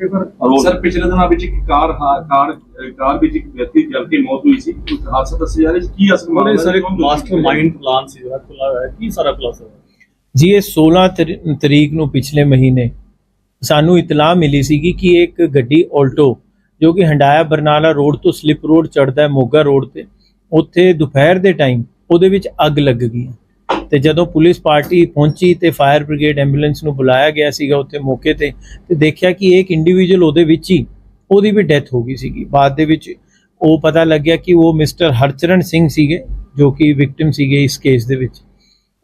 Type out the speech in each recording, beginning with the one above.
Sir ਪਿਛਲੇ ਦਿਨਾਂ ਵਿੱਚ ਇੱਕ ਕਾਰ ਹਾ- ਕਾਰ ਕਾਰ ਵਿੱਚ ਇੱਕ ਵਿਅਕਤੀ ਦੀ ਜਲ ਕੇ ਮੌਤ ਹੋਈ ਸੀ। ਕੁਝ ਹਾਦਸਾ ਦੱਸਿਆ ਜਾ ਰਿਹਾ ਸੀ? ਕੀ ਅਸਲ ਉਹਨੇ ਮਾਮਲਾ ਸਰ ਹੈ? ਇੱਕ ਮਾਸਟਰ ਮਾਈਂਡ ਪਲਾਨ ਸੀ ਜਿਹੜਾ ਖੁੱਲਾ ਹੋਇਆ। ਹੈ। ਕੀ ਸਾਰਾ ਖੁਲਾਸਾ ਹੋਇਆ? ਜੀ ਇਹ 16 ਤਰੀ- ਤਰੀਕ ਨੂੰ ਪਿਛਲੇ ਮਹੀਨੇ ਸਾਨੂੰ ਇਤਲਾਹ ਮਿਲੀ ਸੀਗੀ ਕਿ ਇੱਕ ਗੱਡੀ ਆਲਟੋ ਜੋ ਕਿ ਹੰਡਾਇਆ ਬਰਨਾਲਾ ਰੋਡ ਤੋਂ ਸਲਿਪ ਰੋਡ ਚੜਦਾ ਹੈ ਮੋਗਾ ਰੋਡ ਤੇ ਉੱਥੇ ਦੁਪਹਿਰ ਦੇ ਟਾਈਮ ਉਹਦੇ ਵਿੱਚ ਅੱਗ ਲੱਗ ਗਈ ਤੇ ਜਦੋਂ ਪੁਲਿਸ ਪਾਰਟੀ ਪਹੁੰਚੀ ਤੇ ਫਾਇਰ ਬ੍ਰਿਗੇਡ ਐਂਬੂਲੈਂਸ ਨੂੰ ਬੁਲਾਇਆ ਗਿਆ ਸੀਗਾ ਉੱਥੇ ਮੌਕੇ ਤੇ ਤੇ ਦੇਖਿਆ ਕਿ ਇੱਕ ਇੰਡੀਵਿਜੂਅਲ ਉਹਦੇ ਵਿੱਚ ਹੀ ਉਹਦੀ ਵੀ ਡੈਥ ਹੋ ਗਈ ਸੀਗੀ। ਬਾਅਦ ਦੇ ਵਿੱਚ ਉਹ ਪਤਾ ਲੱਗਿਆ ਕਿ ਉਹ ਮਿਸਟਰ ਹਰਚਰਨ ਸਿੰਘ ਸੀਗੇ, ਜੋ ਕਿ ਵਿਕਟਿਮ ਸੀਗੇ ਇਸ ਕੇਸ ਦੇ ਵਿੱਚ।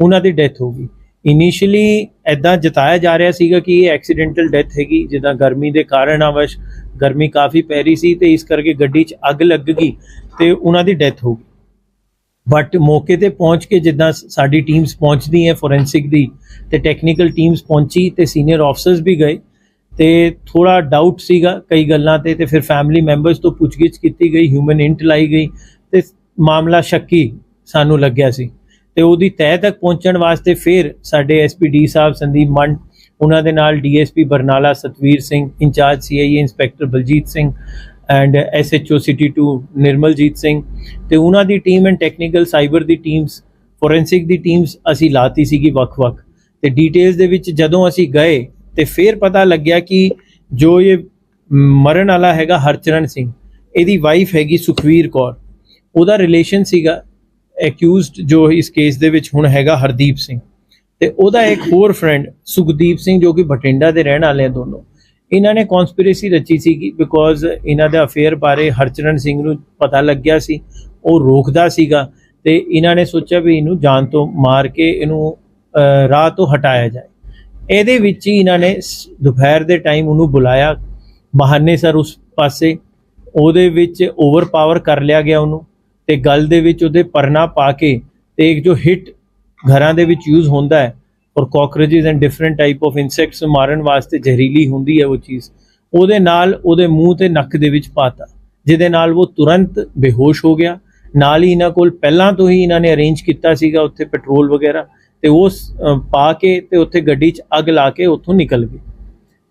ਉਹਨਾਂ ਦੀ ਡੈਥ ਹੋ ਗਈ। ਇਨੀਸ਼ੀਅਲੀ ਐਦਾਂ ਜਤਾਇਆ ਜਾ ਰਿਹਾ ਸੀਗਾ ਕਿ ਇਹ ਐਕਸੀਡੈਂਟਲ ਡੈਥ ਹੈਗੀ, ਜਿੱਦਾਂ ਗਰਮੀ ਦੇ ਕਾਰਨ ਆਵਸ਼, ਗਰਮੀ ਕਾਫੀ ਪੈ ਰਹੀ ਸੀ ਤੇ ਇਸ ਕਰਕੇ ਗੱਡੀ 'ਚ ਅੱਗ ਲੱਗ ਗਈ ਤੇ ਉਹਨਾਂ ਦੀ ਡੈਥ ਹੋ ਗਈ। ਬਟ ਮੌਕੇ ਤੇ ਪਹੁੰਚ ਕੇ ਜਿੱਦਾਂ ਸਾਡੀ ਟੀਮਸ ਪਹੁੰਚਦੀ ਹੈ ਫੋਰੈਂਸਿਕ ਦੀ ਤੇ ਟੈਕਨੀਕਲ ਟੀਮਸ ਪਹੁੰਚੀ ਤੇ ਸੀਨੀਅਰ ਆਫਸਰਸ ਵੀ ਗਏ ਤੇ ਥੋੜਾ ਡਾਊਟ ਸੀਗਾ ਕਈ ਗੱਲਾਂ ਤੇ ਤੇ ਫਿਰ ਫੈਮਿਲੀ ਮੈਂਬਰਸ ਤੋਂ ਪੁੱਛਗਿੱਛ ਕੀਤੀ ਗਈ ਹਿਊਮਨ ਇੰਟ ਲਾਈ ਗਈ ਤੇ ਮਾਮਲਾ ਸ਼ੱਕੀ ਸਾਨੂੰ ਲੱਗਿਆ ਸੀ। ਤੇ ਉਹਦੀ ਤਹਿ ਤੱਕ ਪਹੁੰਚਣ ਵਾਸਤੇ ਫਿਰ ਸਾਡੇ ਐਸਪੀਡੀ ਸਾਹਿਬ ਸੰਦੀਪ ਮੰਡ, ਉਹਨਾਂ ਦੇ ਨਾਲ DSP Barnala Satvir Singh, incharge CIA inspector Baljit Singh and SHO city 2 Nirmaljit Singh ਤੇ ਉਹਨਾਂ ਦੀ ਟੀਮ ਐਂਡ ਟੈਕਨੀਕਲ ਸਾਈਬਰ ਦੀ ਟੀਮਸ ਫੋਰੈਂਸਿਕ ਦੀ ਟੀਮਸ ਅਸੀਂ ਲਾਤੀ ਸੀਗੀ ਵੱਖ-ਵੱਖ ਤੇ ਡੀਟੇਲਸ ਦੇ ਵਿੱਚ ਜਦੋਂ ਅਸੀਂ ਗਏ, ਤੇ ਫਿਰ ਪਤਾ ਲੱਗਿਆ ਕਿ ਜੋ ਇਹ ਮਰਨ ਵਾਲਾ ਹੈਗਾ ਹਰਚਰਨ ਸਿੰਘ, ਇਹਦੀ ਵਾਈਫ ਹੈਗੀ ਸੁਖਵੀਰ ਕੌਰ। ਉਹਦਾ ਰਿਲੇਸ਼ਨ ਸੀਗਾ ਐਕਿਊਜ਼ਡ ਜੋ ਇਸ ਕੇਸ ਦੇ ਵਿੱਚ ਹੁਣ ਹੈਗਾ ਹਰਦੀਪ ਸਿੰਘ। ਤੇ ਉਹਦਾ ਇੱਕ ਹੋਰ ਫਰੈਂਡ ਸੁਖਦੀਪ ਸਿੰਘ ਜੋ ਕਿ ਬਠਿੰਡਾ ਦੇ ਰਹਿਣ ਵਾਲੇ ਆ ਦੋਨੋਂ। ਇਹਨਾਂ ਨੇ ਕਨਸਪੀਰੇਸੀ ਰਚੀ ਸੀਗੀ ਬਿਕੋਜ਼ ਇਹਨਾਂ ਦੇ ਅਫੇਅਰ ਬਾਰੇ ਹਰਚਰਨ ਸਿੰਘ ਨੂੰ ਪਤਾ ਲੱਗਿਆ ਸੀ, ਉਹ ਰੋਕਦਾ ਸੀਗਾ ਤੇ ਇਹਨਾਂ ਨੇ ਸੋਚਿਆ ਵੀ ਇਹਨੂੰ ਜਾਨ ਤੋਂ ਮਾਰ ਕੇ ਇਹਨੂੰ ਰਾਹ ਤੋਂ ਹਟਾਇਆ ਜਾਏ। ਇਹਦੇ ਵਿੱਚ ਹੀ ਇਹਨਾਂ ਨੇ ਸ- ਦੁਪਹਿਰ ਦੇ ਟਾਈਮ ਉਹਨੂੰ ਬੁਲਾਇਆ, ਬਹਾਨੇ ਸਰ ਉਸ ਪਾਸੇ, ਉਹਦੇ ਵਿੱਚ ਓਵਰਪਾਵਰ ਕਰ ਲਿਆ ਗਿਆ ਉਹਨੂੰ ਤੇ ਗੱਲ ਦੇ ਵਿੱਚ ਉਹਦੇ ਪਰਨਾ ਪਾ ਕੇ ਤੇ ਇੱਕ ਜੋ ਹਿੱਟ ਘਰਾਂ ਦੇ ਵਿੱਚ ਯੂਜ਼ ਹੁੰਦਾ ਹੈ ਔਰ cockroaches and different type of insects ਮਾਰਨ ਵਾਸਤੇ ਜ਼ਹਿਰੀਲੀ ਹੁੰਦੀ ਹੈ ਉਹ ਚੀਜ਼, ਉਹਦੇ ਨਾਲ ਉਹਦੇ ਮੂੰਹ ਤੇ ਨੱਕ ਦੇ ਵਿੱਚ ਪਾਤਾ, ਜਿਹਦੇ ਨਾਲ ਉਹ ਤੁਰੰਤ ਬੇਹੋਸ਼ ਹੋ ਗਿਆ, ਨਾਲ ਹੀ ਇਹਨਾਂ ਕੋਲ ਪਹਿਲਾਂ ਤੋਂ ਹੀ ਇਹਨਾਂ ਨੇ ਅਰੇਂਜ ਕੀਤਾ ਸੀਗਾ ਉੱਥੇ ਪੈਟਰੋਲ ਵਗੈਰਾ, ਤੇ ਉਹ ਪਾ ਕੇ ਤੇ ਉੱਥੇ ਗੱਡੀ 'ਚ ਅੱਗ ਲਾ ਕੇ ਉੱਥੋਂ ਨਿਕਲ ਗਏ।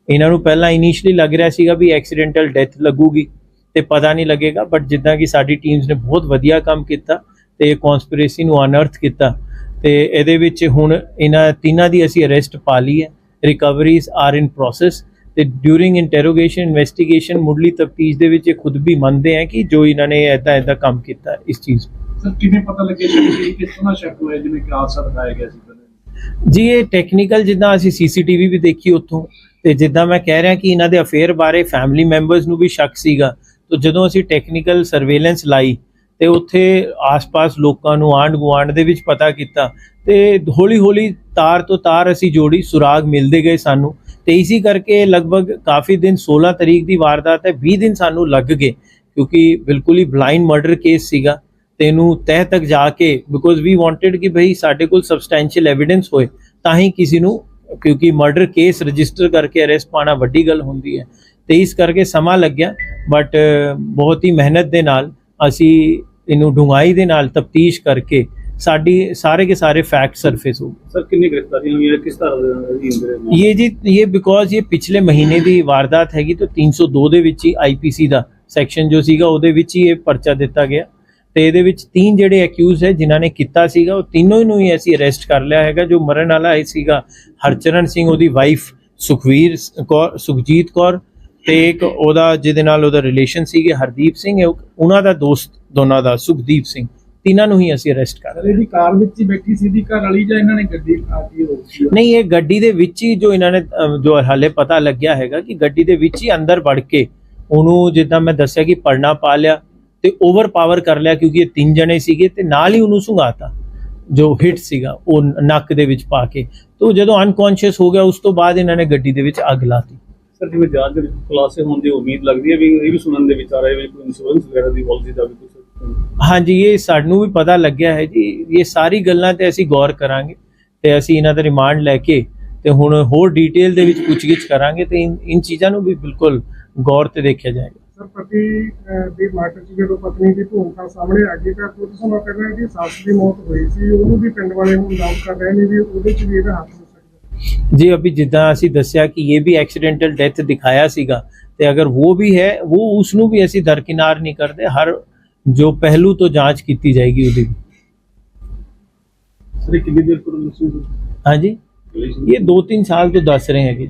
ਇਹਨਾਂ ਨੂੰ ਪਹਿਲਾਂ ਇਨੀਸ਼ੀਅਲੀ ਲੱਗ ਰਿਹਾ ਸੀਗਾ ਵੀ ਐਕਸੀਡੈਂਟਲ ਡੈਥ ਲੱਗੂਗੀ, ਤੇ ਪਤਾ ਨਹੀਂ ਲੱਗੇਗਾ ਬਟ ਜਿੱਦਾਂ ਕਿ ਸਾਡੀ ਟੀਮਸ ਨੇ ਬਹੁਤ ਵਧੀਆ ਕੰਮ ਕੀਤਾ, ਤੇ ਇਹ ਕਨਸਪੀਰੇਸੀ ਨੂੰ ਅਨਰਥ ਕੀਤਾ ਤੇ ਇਹਦੇ ਵਿੱਚ ਹੁਣ ਇਹਨਾਂ ਤਿੰਨਾਂ ਦੀ ਅਸੀਂ ਅਰੈਸਟ ਪਾ ਲਈ ਹੈ। ਰਿਕਵਰੀਜ਼ ਆਰ ਇਨ ਪ੍ਰੋਸੈਸ ਤੇ ਡਿਊਰਿੰਗ ਇੰਟਰੋਗੇਸ਼ਨ ਇਨਵੈਸਟੀਗੇਸ਼ਨ ਮੁੱਢਲੀ ਤਫਤੀਸ਼ ਦੇ ਵਿੱਚ ਇਹ ਖੁਦ ਵੀ ਮੰਨਦੇ ਆ ਕਿ ਜੋ ਇਹਨਾਂ ਨੇ ਐਦਾਂ ਐਦਾਂ ਕੰਮ ਕੀਤਾ ਇਸ ਚੀਜ਼ ਸਰ ਕਿਵੇਂ ਪਤਾ ਲੱਗਿਆ ਕਿ ਕਿੱਥੋਂ ਦਾ ਸ਼ੱਕ ਹੋਇਆ ਜਿਵੇਂ ਕਿ ਹਾਦਸਾ ਦਿਖਾਇਆ ਗਿਆ ਸੀ ਜੀ ਇਹ ਟੈਕਨੀਕਲ ਜਿੱਦਾਂ ਅਸੀਂ ਸੀਸੀਟੀਵੀ ਵੀ ਦੇਖੀ ਉੱਥੋਂ ਤੇ ਜਿੱਦਾਂ ਮੈਂ ਕਹਿ ਰਿਹਾ ਕਿ ਇਹਨਾਂ ਦੇ ਅਫੇਅਰ ਬਾਰੇ ਫੈਮਿਲੀ ਮੈਂਬਰਸ ਨੂੰ ਵੀ ਸ਼ੱਕ ਸੀਗਾ। ਤਾਂ ਜਦੋਂ ਅਸੀਂ ਟੈਕਨੀਕਲ ਸਰਵੇਲੈਂਸ ਲਾਈ ਤੇ ਉੱਥੇ ਆਸ-ਪਾਸ ਲੋਕਾਂ ਨੂੰ ਆਂਢ ਗੁਆਂਢ ਦੇ ਵਿੱਚ ਪਤਾ ਕੀਤਾ ਤੇ ਹੌਲੀ-ਹੌਲੀ ਤਾਰ ਤੋਂ ਤਾਰ ਅਸੀਂ ਜੋੜੀ ਸੁਰਾਗ ਮਿਲਦੇ ਗਏ ਸਾਨੂੰ ਤੇ ਇਸੇ ਕਰਕੇ ਲਗਭਗ ਕਾਫੀ ਦਿਨ 16 ਤਰੀਕ ਦੀ ਵਾਰਦਾਤ ਹੈ 20 ਦਿਨ ਸਾਨੂੰ ਲੱਗ ਗਏ ਕਿਉਂਕਿ ਬਿਲਕੁਲ ਹੀ ਬਲਾਈਂਡ ਮਰਡਰ ਕੇਸ ਸੀਗਾ ਤੇ ਇਹਨੂੰ ਤਹਿ ਤੱਕ ਜਾ ਕੇ ਬਿਕੋਜ਼ ਵੀ ਵਾਂਟਡ ਕਿ ਭਈ ਸਾਡੇ ਕੋਲ ਸਬਸਟੈਂਸ਼ੀਅਲ ਐਵੀਡੈਂਸ ਹੋਏ ਤਾਂ ਹੀ ਕਿਸੇ ਨੂੰ ਕਿਉਂਕਿ ਮਰਡਰ ਕੇਸ ਰਜਿਸਟਰ ਕਰਕੇ ਅਰੈਸਟ ਪਾਣਾ ਵੱਡੀ ਗੱਲ ਹੁੰਦੀ ਹੈ ਤੇ ਇਸ ਕਰਕੇ ਸਮਾਂ ਲੱਗਿਆ ਬਟ ਬਹੁਤ ਹੀ ਮਿਹਨਤ ਦੇ ਨਾਲ ਅਸੀਂ ਇਹਨੂੰ ਡੂੰਘਾਈ ਦੇ ਨਾਲ ਤਫਤੀਸ਼ ਕਰਕੇ ਸਾਡੀ ਸਾਰੇ ਕੇ ਸਾਰੇ ਫੈਕਟ ਸਰਫੇਸ ਹੋ ਗਏ ਸਰ ਕਿੰਨੀ ਗ੍ਰਿਫਤਾਰੀਆਂ ਹੋਈਆਂ ਕਿਸ ਤਰ੍ਹਾਂ ਦੀ ਇੰਦਰੇ ये जी ये ਬਿਕੋਜ਼ ਇਹ ਪਿਛਲੇ ਮਹੀਨੇ ਦੀ ਵਾਰਦਾਤ ਹੈਗੀ ਤਾਂ 302 ਦੇ ਵਿੱਚ ਹੀ ਆਈਪੀਸੀ ਦਾ ਸੈਕਸ਼ਨ ਜੋ ਸੀਗਾ ਉਹਦੇ ਵਿੱਚ ਹੀ ਇਹ ਪਰਚਾ ਦਿੱਤਾ ਗਿਆ ਤੇ ਇਹਦੇ ਵਿੱਚ ਤਿੰਨ ਜਿਹੜੇ ਅਕਿਊਜ਼ ਹੈ ਜਿਨ੍ਹਾਂ ਨੇ ਕੀਤਾ ਸੀਗਾ ਉਹ ਤਿੰਨੋਂ ਹੀ ਨੂੰ ਹੀ ਅਸੀਂ ਅਰੈਸਟ ਕਰ ਲਿਆ ਹੈਗਾ ਜੋ ਮਰਨ ਵਾਲਾ ਇਹ ਸੀਗਾ ਹਰਚਰਨ ਸਿੰਘ ਉਹਦੀ ਵਾਈਫ ਸੁਖਵੀਰ ਸ- ਕੌਰ ਸੁਖਜੀਤ ਕੌਰ ਤੇ ਇੱਕ ਉਹਦਾ ਜਿਹਦੇ ਨਾਲ ਉਹਦਾ ਰਿਲੇਸ਼ਨ ਸੀਗੇ ਹਰਦੀਪ ਸਿੰਘ ਉਹਨਾਂ ਦਾ ਦੋਸਤ ਦੋਨਾਂ ਦਾ ਸੁਖਦੀਪ ਸਿੰਘ। ਤਿੰਨਾਂ ਨੂੰ ਹੀ ਅਸੀਂ ਅਰੈਸਟ ਕਰ ਲਿਆ ਇਹਦੀ ਕਾਰ ਵਿੱਚ ਹੀ ਬੈਠੀ ਸੀ ਦੀ ਘਰ ਵਾਲੀ ਜਾਂ ਇਹਨਾਂ ਨੇ ਗੱਡੀ ਆ ਕੇ? ਰੋਕੀ ਨਹੀਂ ਇਹ ਗੱਡੀ ਦੇ ਵਿੱਚ ਹੀ ਜੋ ਇਹਨਾਂ ਨੇ ਜੋ ਹਾਲੇ ਪਤਾ ਲੱਗਿਆ ਹੈਗਾ ਕਿ ਗੱਡੀ ਦੇ ਵਿੱਚ ਹੀ ਅੰਦਰ ਵੜ ਕੇ ਉਹਨੂੰ ਜਿੱਦਾਂ ਮੈਂ ਦੱਸਿਆ ਕਿ ਪੜਨਾ ਪਾ ਲਿਆ ਤੇ ਓਵਰ ਪਾਵਰ ਕਰ ਲਿਆ ਕਿਉਂਕਿ ਇਹ ਤਿੰਨ ਜਣੇ ਸੀਗੇ ਤੇ ਨਾਲ ਹੀ ਉਹਨੂੰ ਸੁੰਘਾਤਾ ਜੋ ਹਿੱਟ ਸੀਗਾ ਉਹ ਨੱਕ ਦੇ ਵਿੱਚ ਪਾ ਕੇ। ਤੋਂ ਜਦੋਂ ਅਨਕੌਂਸ਼ੀਅਸ ਹੋ ਗਿਆ ਉਸ ਤੋਂ ਬਾਅਦ ਇਹਨਾਂ ਨੇ ਗੱਡੀ ਦੇ ਵਿੱਚ ਅੱਗ ਲਾਤੀ। ਸਰ ਜਿਵੇਂ ਜਾਂਚ ਦੇ ਵਿੱਚ ਖੁਲਾਸੇ ਹੋਣ ਦੀ ਉਮੀਦ ਲੱਗਦੀ ਹੈ ਵੀ ਇਹ ਵੀ ਸੁਣਨ ਦੇ ਵਿੱਚ ਆ ਰਿਹਾ ਹੈ ਵੀ ਕੋਈ ਇੰਸ਼ੋਰੈਂਸ ਵਗੈਰਾ ਦੀ ਪਾਲਿਸੀ ਦਾ ਵੀ ਕੁਝ ਹਾਂਜੀ ਇਹ ਸਾਨੂੰ ਵੀ ਪਤਾ ਲੱਗਿਆ ਹੈ ਜੀ। ਇਹ ਸਾਰੀ ਗੱਲਾਂ ਤੇ ਅਸੀਂ ਗੌਰ ਕਰਾਂਗੇ ਤੇ ਅਸੀਂ ਇਹਨਾਂ ਦਾ ਰਿਮਾਂਡ ਲੈ ਕੇ ਤੇ ਹੁਣ ਹੋਰ ਡਿਟੇਲ ਦੇ ਵਿੱਚ ਪੁੱਛਗਿੱਛ ਕਰਾਂਗੇ ਤੇ ਇਨ ਚੀਜ਼ਾਂ ਨੂੰ ਵੀ ਬਿਲਕੁਲ ਗੌਰ ਤੇ ਦੇਖਿਆ ਜਾਏਗਾ। ਸਰ ਪਤੀ ਦੀ ਮਰਡਰ ਚ ਜਦੋਂ ਪਤਨੀ ਦੀ ਭੂਮਿਕਾ ਸਾਹਮਣੇ ਆ ਗਈ ਤਾਂ ਕੁਝ ਸਮਾਂ ਪਹਿਲਾਂ ਕਿ ਸੱਸ ਦੀ ਮੌਤ ਹੋਈ ਸੀ। ਉਹਨੂੰ ਵੀ ਪਿੰਡ ਵਾਲੇ ਨੂੰ ਇਲਜ਼ਾਮ ਕਰ ਰਹੇ ਨੇ ਵੀ ਉਹਦੇ ਚ ਵੀ ਇਹਦਾ ਹੱਥ ਜੀ ਅਭੀ ਜਿੱਦਾਂ ਅਸੀਂ ਦੱਸਿਆ ਕਿ ਇਹ ਵੀ ਐਕਸੀਡੈਂਟਲ ਡੈਥ ਦਿਖਾਇਆ ਸੀਗਾ ਤੇ ਅਗਰ ਉਹ ਵੀ ਹੈ ਉਹ ਉਸ ਨੂੰ ਵੀ ਅਸੀਂ ਦਰਕਿਨਾਰ ਨਹੀਂ ਕਰਦੇ ਹਰ ਜੋ ਪਹਿਲੂ ਤੋਂ ਜਾਂਚ ਕੀਤੀ ਜਾਏਗੀ ਉਹਦੀ। ਸਰ ਕਿੰਨੀ ਦੇਰ ਰਿਲੇਸ਼ਨ ਹਾਂਜੀ? ਇਹ 2-3 ਸਾਲ ਤੋਂ ਦੱਸ ਰਹੇ ਹੈਗੇ।